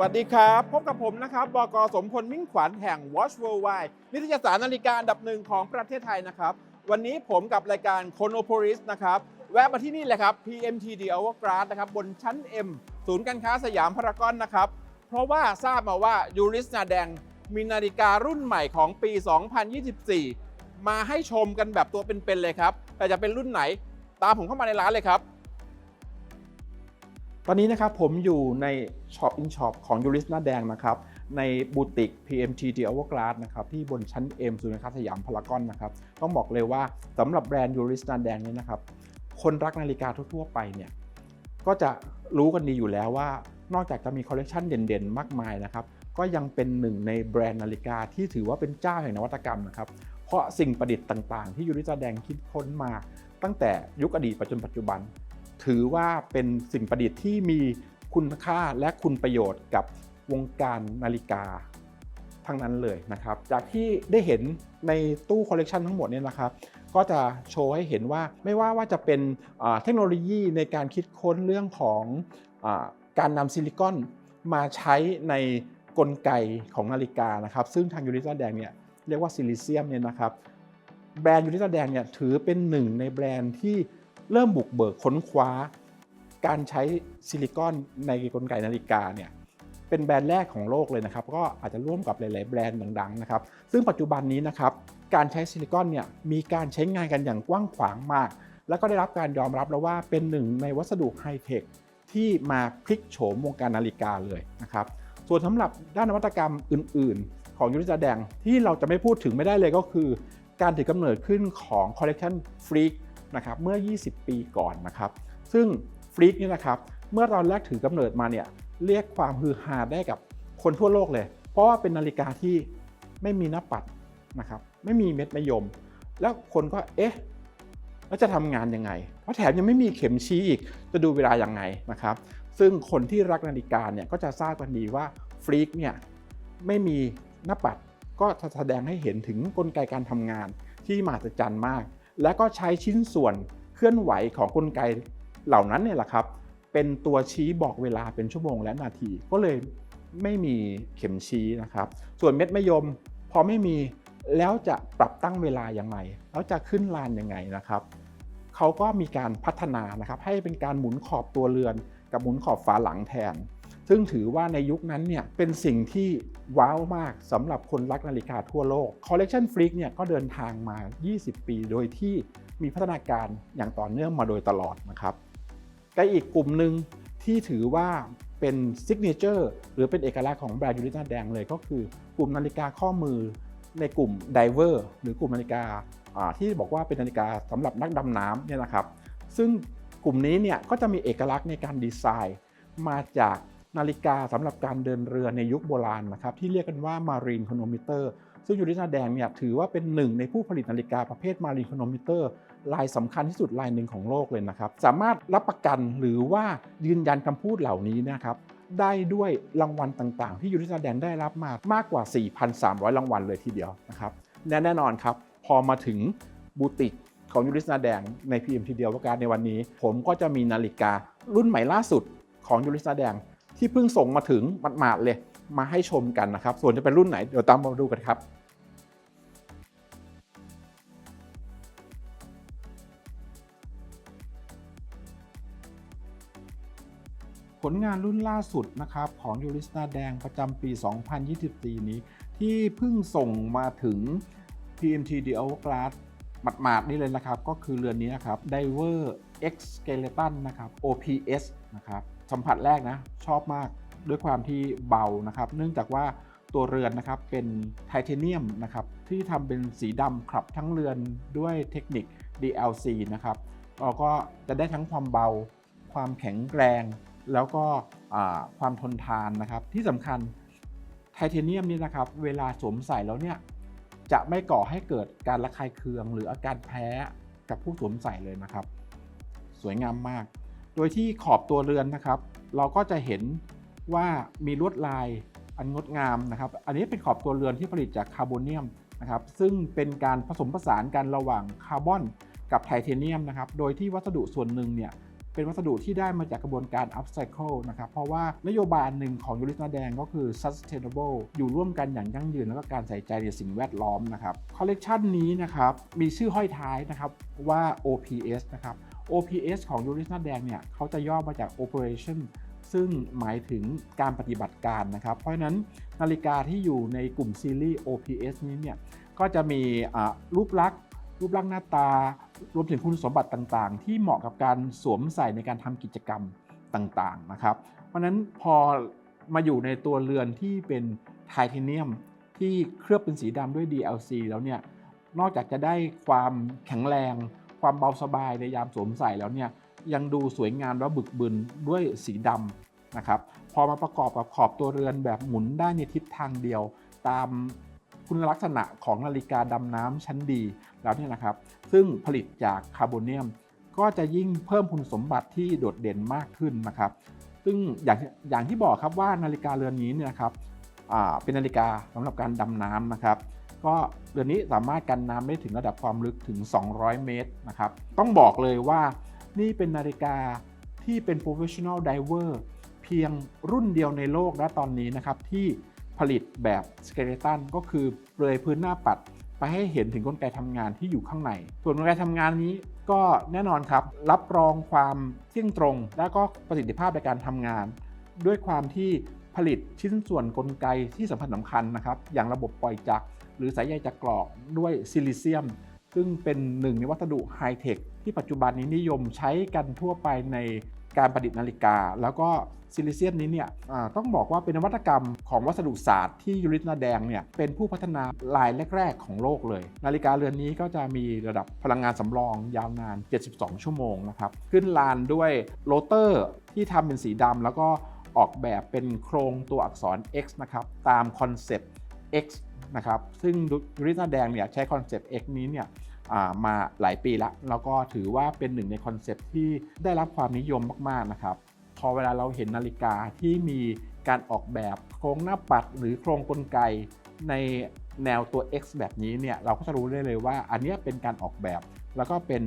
วัสดีครับ พบกับผมนะครับ บก สมพลมิ่งขวัญแห่ง Watch Worldwide นิตยสารนาฬิกาอันดับหนึ่งของประเทศไทยนะครับ วันนี้ผมกับรายการ Konopolis นะครับ แวะมาที่นี่เลยครับ PMT The Hourglass นะครับ บนชั้น M ศูนย์การค้าสยามพารากอนนะครับ เพราะว่าทราบมาว่ายูริสนาแดงมีนาฬิการุ่นใหม่ของปี 2024 มาให้ชมกันแบบตัวเป็นๆเลยครับ แต่จะเป็นรุ่นไหน ตามผมเข้ามาในร้านเลยครับ ตอนนี้นะครับผมอยู่ใน Shop in Shop ของยูริสหน้าแดงนะครับในบูติก PMT The Hourglass นะครับที่บนชั้น M ศูนย์การค้าสยามพารากอนนะครับต้องบอกเลยว่าสำหรับแบรนด์ยูริสหน้าแดงเนี่ยนะครับคนรักนาฬิกาทั่วๆไปเนี่ยก็จะรู้กันดีอยู่แล้วว่านอกจากจะมีคอลเลกชันเด่นๆ มากมายนะครับก็ยังเป็นหนึ่งในแบรนด์นาฬิกาที่ถือว่าเป็นเจ้าแห่งนวัตกรรมนะครับเพราะสิ่งประดิษฐ์ต่างๆ ที่ยูริสหน้าแดงคิดค้นมาตั้งแต่ยุคอดีตจนปัจจุบัน ถือว่าเป็นสิ่งประดิษฐ์ที่มีคุณค่าและคุณประโยชน์กับวงการนาฬิกาทั้งนั้นเลยนะครับ จากที่ได้เห็นในตู้คอลเลกชันทั้งหมดเนี่ยนะครับ ก็จะโชว์ให้เห็นว่าไม่ว่าว่าจะเป็นเทคโนโลยีในการคิดค้นเรื่องของอการนำซิลิคอนมาใช้ในกลไกของนาฬิกานะครับ ซึ่งทางยูริซาแดงเนี่ยเรียกว่าซิลิเซียมเนี่ยนะครับ แบรนด์ยูริซาแดงเนี่ยถือเป็นหนึ่งในแบรนด์ที่ เริ่มบุกเบิกค้นคว้า การใช้ซิลิคอนในกลไกนาฬิกาเนี่ยเป็นแบรนด์แรกของโลกเลยนะครับ ก็อาจจะร่วมกับหลาย ๆ แบรนด์ดังๆนะครับ ซึ่งปัจจุบันนี้นะครับ การใช้ซิลิคอนเนี่ยมีการใช้งานกันอย่างกว้างขวางมาก แล้วก็ได้รับการยอมรับแล้วว่าเป็นหนึ่งในวัสดุไฮเทคที่มาพลิกโฉมวงการนาฬิกาเลยนะครับ ส่วนสำหรับด้านนวัตกรรมอื่น ๆ ของยูริซาแดงที่เราจะไม่พูดถึงไม่ได้เลยก็คือ การถือกำเนิดขึ้นของคอลเล t ชันฟรีก นะครับเมื่อ 20 ปีก่อนนะครับซึ่งฟรีกนี่นะครับเมื่อตอนแรกถือกำเนิดมาเนี่ยเรียกความฮือฮาได้กับคนทั่วโลกเลย เพราะว่าเป็นนาฬิกาที่ไม่มีหน้าปัดนะครับไม่มีเม็ดมะยม แล้วคนก็เอ๊ะแล้วจะทำงานยังไง เพราะแถมยังไม่มีเข็มชี้อีกจะดูเวลายังไงนะครับ ซึ่งคนที่รักนาฬิกาเนี่ยก็จะทราบกันดีว่าฟรีกเนี่ยไม่มีหน้าปัดก็จะแสดงให้เห็นถึงกลไกการทำงานที่มหัศจรรย์มาก และก็ใช้ชิ้นส่วนเคลื่อนไหวของกลไกเหล่านั้นเนี่ยแหละครับ เป็นตัวชี้บอกเวลาเป็นชั่วโมงและนาที ก็เลยไม่มีเข็มชี้นะครับ ส่วนเม็ดมะยมพอไม่มีแล้วจะปรับตั้งเวลาอยังไงแล้วจะขึ้นลานยังไงนะครับเขาก็มีการพัฒนานะครับให้เป็นการหมุนขอบตัวเรือนกับหมุนขอบฝาหลังแทน ซึ่งถือว่าในยุคนั้นเนี่ยเป็นสิ่งที่ว้าวมากสำหรับคนรักนาฬิกาทั่วโลก Collection Freak เนี่ยก็เดินทางมา 20 ปี โดยที่มีพัฒนาการอย่างต่อเนื่องมาโดยตลอดนะครับก็อีกกลุ่มหนึ่งที่ถือว่าเป็นซิกเนเจอร์หรือเป็นเอกลักษณ์ของแบรนด์ยูริต้าแดงเลยก็คือกลุ่มนาฬิกาข้อมือในกลุ่มไดเวอร์หรือกลุ่มนาฬิกาอ่าที่บอกว่าเป็นนาฬิกาสำหรับนักดำน้ำเนี่ยนะครับ ซึ่งกลุ่มนี้เนี่ยก็จะมีเอกลักษณ์ในการดีไซน์มาจาก นาฬิกาสำหรับการเดินเรือในยุคโบราณนะครับที่เรียกกันว่า Marine Chronometer ซึ่งยูรินาแดงเนี่ยถือว่าเป็นหนึ่งในผู้ผลิตนาฬิกาประเภท Marine Chronometer ลายสำคัญที่สุดลายหนึ่งของโลกเลยนะครับ สามารถรับประกันหรือว่ายืนยันคำพูดเหล่านี้นะครับได้ด้วยรางวัลต่างๆ ที่ยูรินาแดงได้รับมามากกว่า 4,300 รางวัลเลยทีเดียวนะครับและแน่นอนครับพอมาถึงบูติกของยูริสนาแดงใน PMT เดียวการในวันนี้ ผมก็จะมีนาฬิการุ่นใหม่ล่าสุดของยูริสนาแดง ที่เพิ่งส่งมาถึงหมาดๆเลยมาให้ชมกันนะครับ ส่วนจะเป็นรุ่นไหนเดี๋ยวตามมาดูกันครับผลงานรุ่นล่าสุดนะครับของยูริสนาแดงประจำปี 2024 นี้ ที่เพิ่งส่งมาถึง PMT The o g l a s s หมาดๆนี่เลยนะครับ ก็คือเรือนนี้นะครับ Diver X Skeleton นะครับ OPS นะครับ สัมผัสแรกนะชอบมากด้วยความที่เบานะครับ เนื่องจากว่าตัวเรือนนะครับเป็นไทเทเนียมนะครับที่ทำเป็นสีดำขับทั้งเรือนด้วยเทคนิค DLC นะครับเราก็จะได้ทั้งความเบา ความแข็งแรง แล้วก็ความทนทานนะครับ ที่สำคัญไทเทเนียมนี่นะครับ เวลาสวมใส่แล้วเนี่ยจะไม่ก่อให้เกิดการระคายเคือง หรืออาการแพ้กับผู้สวมใส่เลยนะครับ สวยงามมาก โดยที่ขอบตัวเรือนนะครับ เราก็จะเห็นว่ามีลวดลายอันงดงามนะครับ อันนี้เป็นขอบตัวเรือนที่ผลิตจากคาร์บอนเนียมนะครับ ซึ่งเป็นการผสมผสานกันระหว่างคาร์บอนกับไทเทเนียมนะครับ โดยที่วัสดุส่วนหนึ่งเนี่ยเป็นวัสดุที่ได้มาจากกระบวนการ upcycle นะครับ เพราะว่านโยบายหนึ่งของยูริสนาแดงก็คือ sustainable อยู่ร่วมกันอย่างยั่งยืน แล้วก็การใส่ใจในสิ่งแวดล้อมนะครับ คอลเลกชันนี้นะครับ มีชื่อห้อยท้ายนะครับว่า OPS นะครับ OPS ของยูริสนาแดงเนี่ยเขาจะย่อมาจาก Operation ซึ่งหมายถึงการปฏิบัติการนะครับ เพราะฉะนั้นนาฬิกาที่อยู่ในกลุ่มซีรีส์ OPS นี้เนี่ยก็จะมีรูปลักษณ์ รูปร่างหน้าตา รวมถึงคุณสมบัติต่างๆ ที่เหมาะกับการสวมใส่ในการทำกิจกรรมต่างๆนะครับ เพราะนั้นพอมาอยู่ในตัวเรือนที่เป็นไทเทเนียมที่เคลือบเป็นสีดำด้วย DLC แล้วเนี่ยนอกจากจะได้ความแข็งแรง ความเบาสบายในยามสวมใส่แล้วเนี่ยยังดูสวยงามและบึกบึนด้วยสีดำนะครับพอมาประกอบกับขอบตัวเรือนแบบหมุนได้ในทิศทางเดียว ตามคุณลักษณะของนาฬิกาดำน้ำชั้นดีแล้วเนี่ยนะครับ ซึ่งผลิตจากคาร์บอนเนียม ก็จะยิ่งเพิ่มคุณสมบัติที่โดดเด่นมากขึ้นนะครับ ซึ่งอย่างอย่างที่บอกครับว่านาฬิกาเรือนนี้เนี่ยนะครับเป็นนาฬิกาสำหรับการดำน้ำนะครับ ก็เรือนนี้สามารถกันน้ำได้ถึงระดับความลึกถึง 200 เมตรนะครับต้องบอกเลยว่านี่เป็นนาฬิกาที่เป็น professional diver เพียงรุ่นเดียวในโลกนะตอนนี้นะครับที่ผลิตแบบสเกเลตันก็คือเปลยพื้นหน้าปัด ไปให้เห็นถึงกลไกทำงานที่อยู่ข้างใน ส่วนกลไกทำงานนี้ก็แน่นอนครับ รับรองความเที่ยงตรง และก็ประสิทธิภาพในการทำงาน ด้วยความที่ผลิตชิ้นส่วนกลไกที่สำคัญสำคัญนะครับ อย่างระบบปล่อยจักร หรือสายใยจักกรอกด้วยซิลิเซียม ซึ่งเป็นหนึ่งในวัสดุไฮเทคที่ปัจจุบันนี้นิยมใช้กันทั่วไปในการประดิษฐ์นาฬิกา แล้วก็ซิลิเซียมนี้เนี่ยต้องบอกว่าเป็นนวัตกรรมของวัสดุศาสตร์ที่ยูริสนาแดงเนี่ยเป็นผู้พัฒนารายแรก ๆ ของโลกเลย นาฬิกาเรือนนี้ก็จะมีระดับพลังงานสำรองยาวนาน 72 ชั่วโมงนะครับ ขึ้นลานด้วยโรเตอร์ที่ทำเป็นสีดำแล้วก็ออกแบบเป็นโครงตัวอักษร X นะครับ ตามคอนเซปต์ X นะครับซึ่งยูริสนาแดงเนี่ยใช้คอนเซปต์ X นี้เนี่ยมาหลายปีแล้วแล้วก็ถือว่าเป็นหนึ่งในคอนเซปต์ที่ได้รับความนิยมมากๆนะครับพอเวลาเราเห็นนาฬิกาที่มีการออกแบบโครงหน้าปัดหรือโครงกลไกในแนวตัว X แบบนี้เนี่ยเราก็จะรู้ได้เลยว่าอันนี้เป็นการออกแบบ แล้วก็เป็น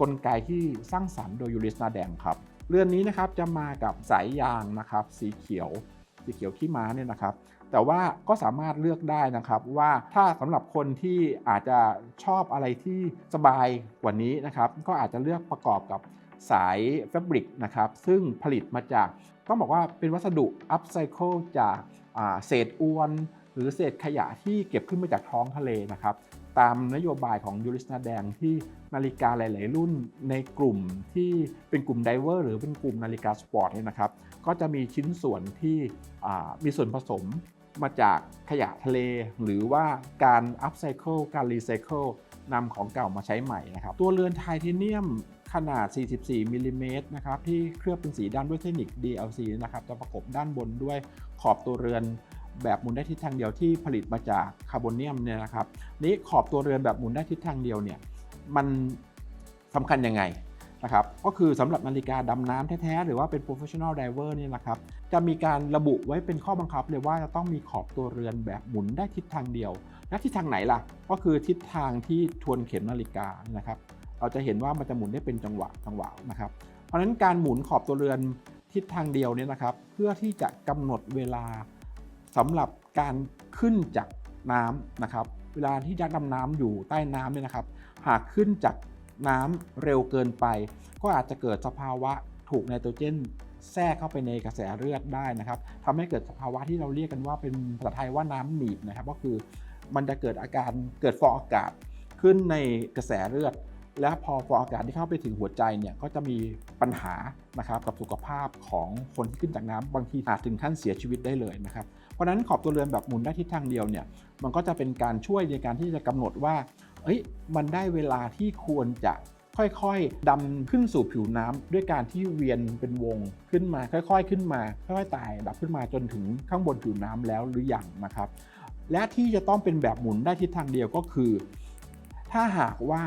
กลไกที่สร้างสรรค์โดยยูริสนาแดงครับเรือนนี้นะครับจะมากับสายยางนะครับสีเขียวสีเขียวขี้ม้าเนี่ยนะครับ แต่ว่าก็สามารถเลือกได้นะครับว่าถ้าสำหรับคนที่อาจจะชอบอะไรที่สบายกว่านี้นะครับ ก็อาจจะเลือกประกอบกับสายแฟบริกนะครับ ซึ่งผลิตมาจากต้องบอกว่าเป็นวัสดุอัพไซเคิลจากาเศษอวน หรือเศษขยะที่เก็บขึ้นมาจากท้องทะเลนะครับ ตามนโยบายของยูริสนาแดงที่นาฬิกาหลาย ๆ รุ่นในกลุ่มที่เป็นกลุ่มไดเวอร์หรือเป็นกลุ่มนาฬิกาสปอร์ตเนี่ยนะครับ ก็จะมีชิ้นส่วนที่มีส่วนผสม มาจากขยะทะเล หรือว่าการอัพไซเคิลการรีไซเคิลนำของเก่ามาใช้ใหม่นะครับ ตัวเรือนไทเทเนียมขนาด 44มิลลิเมตรนะครับ ที่เคลือบเป็นสีดำด้วยเทคนิค DLC นะครับ จะประกบด้านบนด้วยขอบตัวเรือนแบบหมุนได้ทิศทางเดียวที่ผลิตมาจากคาร์บอนเนียมเนี่ยนะครับ นี้ขอบตัวเรือนแบบหมุนได้ทิศทางเดียวเนี่ย มันสำคัญยังไง นะครับก็คือสำหรับนาฬิกาดำน้ำแท้ๆ หรือว่าเป็น professional diver เนี่ยนะครับจะมีการระบุไว้เป็นข้อบังคับเลยว่าจะต้องมีขอบตัวเรือนแบบหมุนได้ทิศทางเดียว และทิศทางไหนล่ะ ก็คือทิศทางที่ทวนเข็มนาฬิกานะครับเราจะเห็นว่ามันจะหมุนได้เป็นจังหวะจังหวะนะครับเพราะฉะนั้นการหมุนขอบตัวเรือนทิศทางเดียวเนี่ยนะครับเพื่อที่จะกำหนดเวลาสำหรับการขึ้นจากน้ำนะครับเวลาที่ยักษ์ดำน้ำอยู่ใต้น้ำเนี่ยนะครับ หากขึ้นจาก น้ำเร็วเกินไป ก็อาจจะเกิดสภาวะถูกไนโตรเจนแทรกเข้าไปในกระแสเลือดได้นะครับทำให้เกิดสภาวะที่เราเรียกกันว่าเป็นภาษาไทยว่าน้ำหนีบนะครับ ก็คือมันจะเกิดอาการเกิดฟองอากาศขึ้นในกระแสเลือด และพอฟองอากาศที่เข้าไปถึงหัวใจเนี่ยก็จะมีปัญหานะครับกับสุขภาพของคนที่ขึ้นจากน้ำบางทีอาจถึงขั้นเสียชีวิตได้เลยนะครับ เพราะฉะนั้นขอบตัวเรือนแบบหมุนได้ทิศทางเดียวเนี่ยมันก็จะเป็นการช่วยในการที่จะกำหนดว่า เอ้ยมันได้เวลาที่ควรจะค่อยๆดำขึ้นสู่ผิวน้ำด้วยการที่เวียนเป็นวงขึ้นมาค่อยๆ ขึ้นมาค่อยๆไต่ดับขึ้นมาจนถึงข้างบนผิวน้ำแล้วหรือยังนะครับ และที่จะต้องเป็นแบบหมุนได้ทิศทางเดียวก็คือ ถ้าหากว่า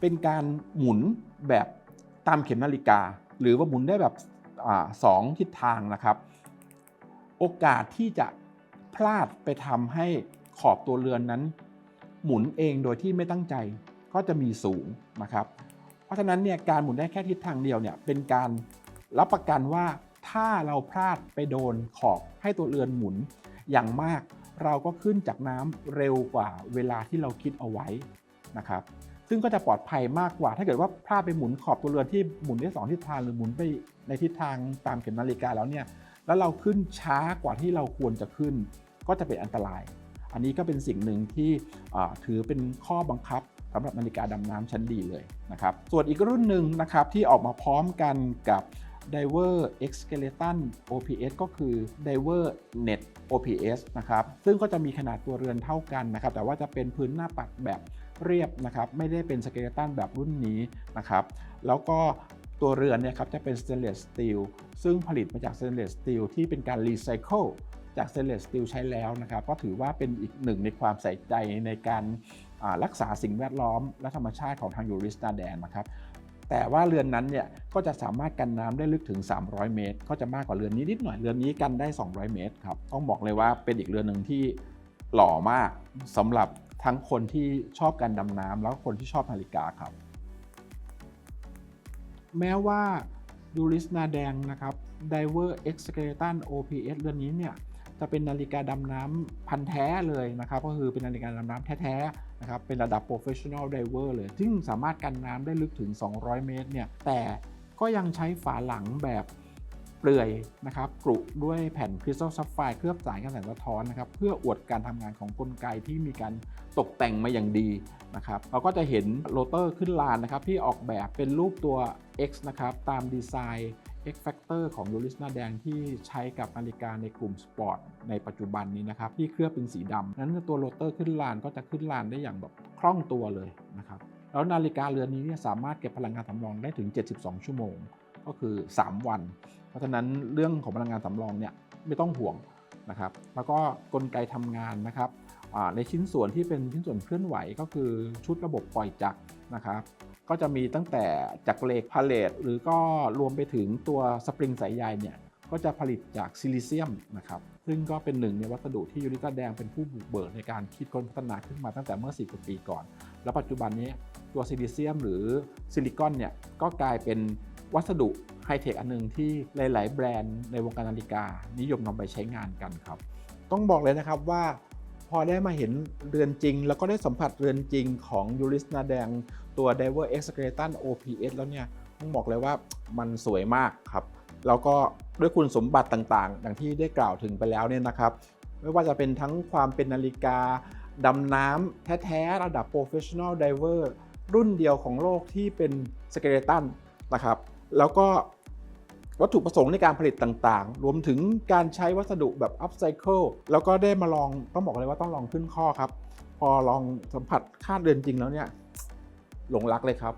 เป็นการหมุนแบบตามเข็มนาฬิกา หรือว่าหมุนได้แบบอสองทิศทางนะครับ โอกาสที่จะพลาดไปทำให้ ขอบตัวเรือนนั้น หมุนเองโดยที่ไม่ตั้งใจก็จะมีสูงนะครับ เพราะฉะนั้นเนี่ยการหมุนได้แค่ทิศทางเดียวเนี่ยเป็นการรับประกันว่าถ้าเราพลาดไปโดนขอบให้ตัวเรือนหมุนอย่างมาก เราก็ขึ้นจากน้ำเร็วกว่าเวลาที่เราคิดเอาไว้นะครับ ซึ่งก็จะปลอดภัยมากกว่า ถ้าเกิดว่าพลาดไปหมุนขอบตัวเรือนที่หมุนได้สองทิศทางหรือหมุนไปในทิศทางตามเข็มนาฬิกาแล้วเนี่ยแล้วเราขึ้นช้ากว่าที่เราควรจะขึ้น ก็จะเป็นอันตราย อันนี้ก็เป็นสิ่งหนึ่งที่ถือเป็นข้อบังคับสำหรับนาฬิกาดำน้ำชั้นดีเลยนะครับ ส่วนอีกรุ่นหนึ่งนะครับที่ออกมาพร้อมกันกับ Diver X Skeleton OPS ก็คือ Diver Net OPS นะครับ ซึ่งก็จะมีขนาดตัวเรือนเท่ากันนะครับ แต่ว่าจะเป็นพื้นหน้าปัดแบบเรียบนะครับ ไม่ได้เป็นสเกเลตันแบบรุ่นนี้นะครับ แล้วก็ตัวเรือนเนี่ยครับจะเป็น stainless steel ซึ่งผลิตมาจาก stainless steel ที่เป็นการ recycle จาก stainless steel ใช้แล้วนะครับก็ถือว่าเป็นอีกหนึ่งในความใส่ใจในการรักษาสิ่งแวดล้อม และธรรมชาติของทางยูริสนาแดนนะครับแต่ว่าเรือนนั้นเนี่ยก็จะสามารถกันน้ำได้ลึกถึง 300 เมตร ก็จะมากกว่าเรือนนี้นิดหน่อยเรือนนี้กันได้ 200 เมตรครับต้องบอกเลยว่าเป็นอีกเรือนหนึ่งที่หล่อมากสำหรับทั้งคนที่ชอบการดำน้ำแล้วก็คนที่ชอบนาฬิกาครับ แม้ว่าดูริสนาแดงนะครับ Diver X Skeleton OPS เรือนนี้เนี่ย จะเป็นนาฬิกาดำน้ำพันแท้เลยนะครับ ก็คือเป็นนาฬิกาดำน้ำแท้ๆนะครับ เป็นระดับ Professional Diver เลย ซึ่งสามารถกันน้ำได้ลึกถึง 200 เมตรเนี่ย แต่ก็ยังใช้ฝาหลังแบบเปลือยนะครับกรุด้วยแผ่นคริสตัลซัฟไฟเคลือบสายกันแสงสะท้อนนะครับ เพื่ออวดการทำงานของกลไกที่มีการตกแต่งมาอย่างดีนะครับ เราก็จะเห็นโรเตอร์ขึ้นลานนะครับที่ออกแบบเป็นรูปตัว X นะครับตามดีไซน์ X Factor ของยูริสนาแดงที่ใช้กับนาฬิกาในกลุ่มสปอร์ตในปัจจุบันนี้นะครับ ที่เคลือบเป็นสีดำนั้นตัวโรเตอร์ขึ้นลานก็จะขึ้นลานได้อย่างแบบคล่องตัวเลยนะครับแล้วนาฬิกาเรือนนี้เนี่ยสามารถเก็บพลังงานสำรองได้ถึง 72 ชั่วโมง ก็คือ 3 วัน เพราะฉะนั้นเรื่องของพลังงานสำรองเนี่ยไม่ต้องห่วงนะครับ แล้วก็กลไกทำงานนะครับในชิ้นส่วนที่เป็นชิ้นส่วนเคลื่อนไหวก็คือชุดระบบปล่อยจักร นะครับก็จะมีตั้งแต่จักรเหล็กพาเลตหรือก็รวมไปถึงตัวสปริงสายใยเนี่ยก็จะผลิตจากซิลิเซียมนะครับซึ่งก็เป็นหนึ่งในวัสดุที่ยูริต้าแดงเป็นผู้บุกเบิกในการคิดค้นพัฒนาขึ้นมาตั้งแต่เมื่อ 10 กว่าปีก่อน แล้วปัจจุบันนี้ตัวซิลิเซียมหรือซิลิคอนเนี่ยก็กลายเป็นวัสดุไฮเทคอันหนึงที่หลาย ๆ แบรนด์ในวงการนาฬิกา นิยมนำไปใช้งานกันครับ ต้องบอกเลยนะครับว่า พอได้มาเห็นเรือนจริง แล้วก็ได้สัมผัสเรือนจริงของยูริสนาแดงตัว Diver X Skeleton OPS แล้วเนี่ยต้องบอกเลยว่ามันสวยมากครับ แล้วก็ด้วยคุณสมบัติต่างๆอย่างที่ได้กล่าวถึงไปแล้วเนี่ยนะครับ ไม่ว่าจะเป็นทั้งความเป็นนาฬิกา ดำน้ำแท้ๆ ระดับ Professional Diver รุ่นเดียวของโลกที่เป็นสเกเลตันนะครับ แล้วก็ วัตถุประสงค์ในการผลิตต่างๆ รวมถึงการใช้วัสดุแบบอัพไซเคิลแล้วก็ได้มาลองต้องบอกเลยว่าต้องลองขึ้นข้อครับ พอลองสัมผัสค่าเดือนจริงแล้วเนี่ยหลงรักเลยครับ